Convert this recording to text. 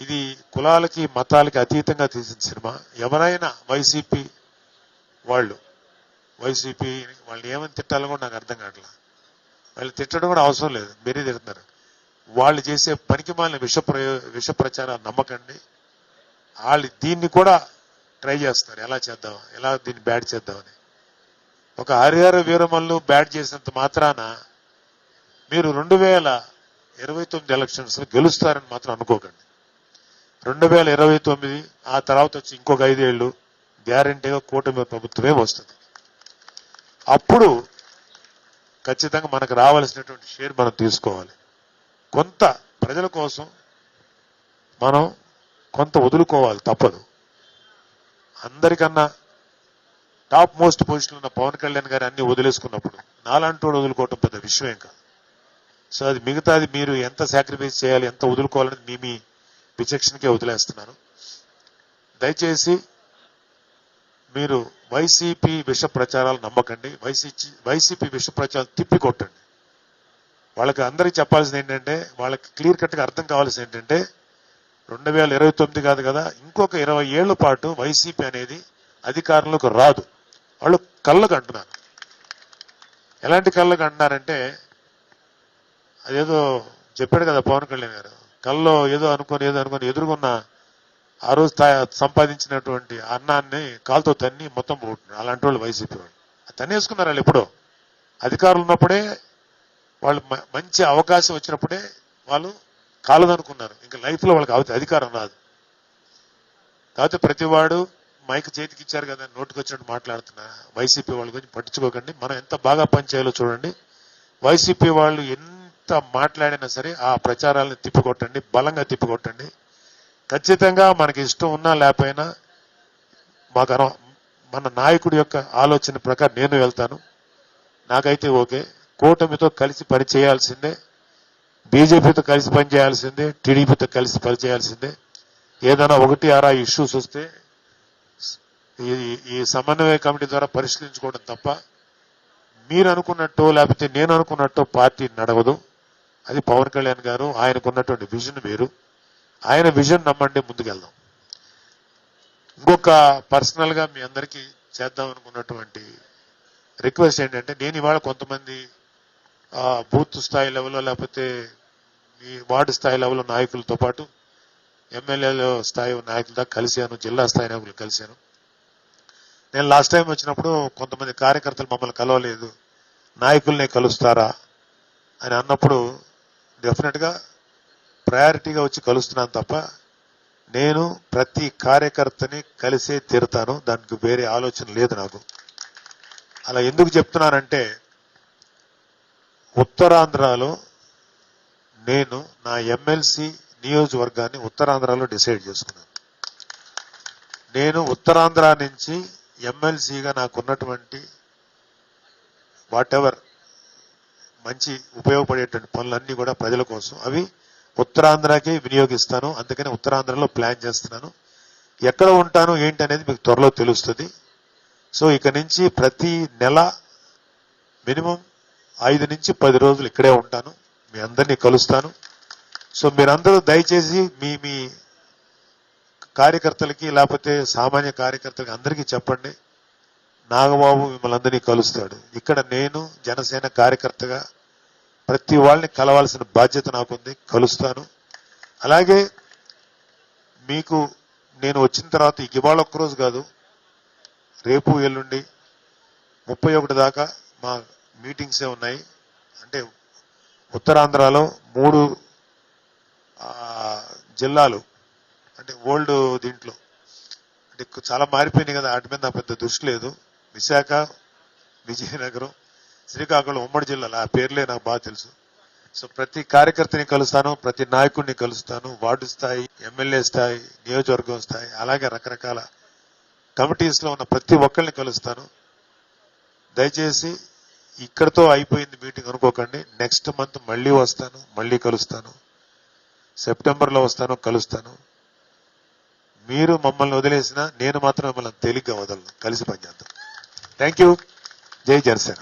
ఇది కులాలకి మతాలకి అతీతంగా తీసిన సినిమా. ఎవరైనా వైసీపీ వాళ్ళు వైసీపీ వాళ్ళని ఏమని తిట్టాలో కూడా నాకు అర్థం కావట్లా. వాళ్ళు తిట్టడం కూడా అవసరం లేదు మీరే తిడుతున్నారు. వాళ్ళు చేసే పనికి మాలిన విష ప్రయో విష ప్రచారాలు నమ్మకండి. వాళ్ళు దీన్ని కూడా ట్రై చేస్తారు ఎలా చేద్దాం ఎలా దీన్ని బ్యాడ్ చేద్దామని. ఒక హరిహర వీరమల్లు బ్యాడ్ చేసినంత మాత్రాన మీరు రెండు వేల ఇరవై తొమ్మిది ఎలక్షన్స్ గెలుస్తారని మాత్రం అనుకోకండి. రెండు వేల ఇరవై తొమ్మిది ఆ తర్వాత వచ్చి ఇంకొక ఐదేళ్ళు గ్యారంటీగా కూటమి ప్రభుత్వమే వస్తుంది. అప్పుడు ఖచ్చితంగా మనకు రావాల్సినటువంటి షేర్ మనం తీసుకోవాలి. కొంత ప్రజల కోసం మనం కొంత వదులుకోవాలి తప్పదు. అందరికన్నా టాప్ మోస్ట్ పొజిషన్ ఉన్న పవన్ కళ్యాణ్ గారు అన్ని వదిలేసుకున్నప్పుడు నాలంటోడు వదులుకోవటం పెద్ద విషయం కాదు. సో అది మిగతాది మీరు ఎంత సాక్రిఫైస్ చేయాలి ఎంత వదులుకోవాలని మీ మీ విచక్షణకే వదిలేస్తున్నాను దయచేసి మీరు వైసీపీ విష ప్రచారాలు నమ్మకండి. వైసీపీ వైసీపీ విష ప్రచారాలు తిప్పికొట్టండి. వాళ్ళకి అందరికీ చెప్పాల్సింది ఏంటంటే వాళ్ళకి క్లియర్ కట్గా అర్థం కావాల్సింది ఏంటంటే రెండు వేల ఇరవై తొమ్మిది కాదు కదా ఇంకొక ఇరవై ఏళ్ళ పాటు వైసీపీ అనేది అధికారంలోకి రాదు. వాళ్ళు కళ్ళకు అంటున్నారు. ఎలాంటి కళ్ళకు అంటున్నారంటే అదేదో చెప్పాడు కదా పవన్ కళ్యాణ్ గారు కల్లో ఏదో అనుకొని ఏదో అనుకొని ఎదురుకున్న ఆ రోజు సంపాదించినటువంటి అన్నాన్ని కాలుతో తన్ని మొత్తం పోగొట్టున్నారు అలాంటి వాళ్ళు వైసీపీ వాళ్ళు. అది తన్నేసుకున్నారు వాళ్ళు ఎప్పుడో. అధికారులు ఉన్నప్పుడే వాళ్ళు మంచి అవకాశం వచ్చినప్పుడే వాళ్ళు కాలదనుకున్నారు. ఇంకా లైఫ్లో వాళ్ళకి అవ- అధికారం రాదు. కాకపోతే ప్రతివాడు మైక్ చేతికి ఇచ్చారు కదా నోటికి వచ్చినట్టు మాట్లాడుతున్నా. వైసీపీ వాళ్ళ గురించి పట్టించుకోకండి. మనం ఎంత బాగా పనిచేయాలో చూడండి. వైసీపీ వాళ్ళు ఎంత మాట్లాడినా సరే ఆ ప్రచారాలను తిప్పికొట్టండి బలంగా తిప్పికొట్టండి. ఖచ్చితంగా మనకి ఇష్టం ఉన్నా లేకపోయినా మాకు మన నాయకుడి యొక్క ఆలోచన ప్రకారం నేను వెళ్తాను. నాకైతే ఓకే. కూటమితో కలిసి పని చేయాల్సిందే. బీజేపీతో కలిసి పని చేయాల్సిందే. టీడీపీతో కలిసి పని చేయాల్సిందే. ఏదైనా ఒకటి ఆరా ఇష్యూస్ వస్తే ఈ ఈ సమన్వయ కమిటీ ద్వారా పరిశీలించుకోవడం తప్ప మీరు అనుకున్నట్టు లేకపోతే నేను అనుకున్నట్టు పార్టీ నడవదు. అది పవన్ కళ్యాణ్ గారు ఆయనకున్నటువంటి విజన్ వేరు. ఆయన విజన్ నమ్మండి ముందుకెళ్దాం. ఇంకొక పర్సనల్గా మీ అందరికీ చేద్దాం అనుకున్నటువంటి రిక్వెస్ట్ ఏంటంటే నేను ఇవాళ కొంతమంది బూత్ స్థాయి లెవెల్లో లేకపోతే ఈ వార్డు స్థాయి లెవెల్లో నాయకులతో పాటు ఎమ్మెల్యేల స్థాయి నాయకుల దాకా కలిశాను జిల్లా స్థాయి నాయకులు కలిశాను. నేను లాస్ట్ టైం వచ్చినప్పుడు కొంతమంది కార్యకర్తలు మమ్మల్ని కలవలేదు నాయకుల్ని కలుస్తారా అని అన్నప్పుడు డెఫినెట్గా ప్రయారిటీగా వచ్చి కలుస్తున్నాను తప్ప నేను ప్రతి కార్యకర్తని కలిసే తీరుతాను. దానికి వేరే ఆలోచన లేదు నాకు. అలా ఎందుకు చెప్తున్నానంటే ఉత్తరాంధ్రలో నేను నా ఎమ్మెల్సీ నియోజకవర్గాన్ని ఉత్తరాంధ్రలో డిసైడ్ చేసుకున్నాను. నేను ఉత్తరాంధ్ర నుంచి ఎమ్మెల్సీగా నాకున్నటువంటి వాట్ ఎవర్ మంచి ఉపయోగపడేటువంటి పనులన్నీ కూడా ప్రజల కోసం. అవి ఉత్తరాంధ్రకే వినియోగిస్తాను. అందుకని ఉత్తరాంధ్రలో ప్లాన్ చేస్తున్నాను. ఎక్కడ ఉంటాను ఏంటి అనేది మీకు త్వరలో తెలుస్తుంది. సో ఇక నుంచి ప్రతి నెల మినిమం ఐదు నుంచి పది రోజులు ఇక్కడే ఉంటాను. మీ అందరినీ కలుస్తాను. సో మీరందరూ దయచేసి మీ మీ కార్యకర్తలకి లేకపోతే సామాన్య కార్యకర్తలకి అందరికీ చెప్పండి. నాగబాబు మిమ్మల్ని అందరినీ కలుస్తాడు. ఇక్కడ నేను జనసేన కార్యకర్తగా ప్రతి వాళ్ళని కలవాల్సిన బాధ్యత నాకుంది కలుస్తాను. అలాగే మీకు నేను వచ్చిన తర్వాత ఇవాళ ఒక్కరోజు కాదు రేపు ఎల్లుండి ముప్పై ఒకటి దాకా మా మీటింగ్సే ఉన్నాయి. అంటే ఉత్తరాంధ్రలో మూడు జిల్లాలు అంటే ఓల్డ్ దీంట్లో. అంటే చాలా మారిపోయినాయి కదా వాటి మీద పెద్ద దృష్టి లేదు. విశాఖ విజయనగరం శ్రీకాకుళం ఉమ్మడి జిల్లాలు ఆ పేర్లే నాకు బాగా తెలుసు. సో ప్రతి కార్యకర్తని కలుస్తాను ప్రతి నాయకుడిని కలుస్తాను. వార్డు స్థాయి ఎమ్మెల్యే స్థాయి నియోజకవర్గం స్థాయి అలాగే రకరకాల కమిటీస్లో ఉన్న ప్రతి ఒక్కరిని కలుస్తాను. దయచేసి ఇక్కడతో అయిపోయింది మీటింగ్ అనుకోకండి. నెక్స్ట్ మంత్ మళ్ళీ వస్తాను మళ్ళీ కలుస్తాను. సెప్టెంబర్లో వస్తాను కలుస్తాను. మీరు మమ్మల్ని వదిలేసిన నేను మాత్రం మిమ్మల్ని తేలిగ్గా వదలను. కలిసి పనిచేద్దాం. థ్యాంక్ యూ జై జనసేన.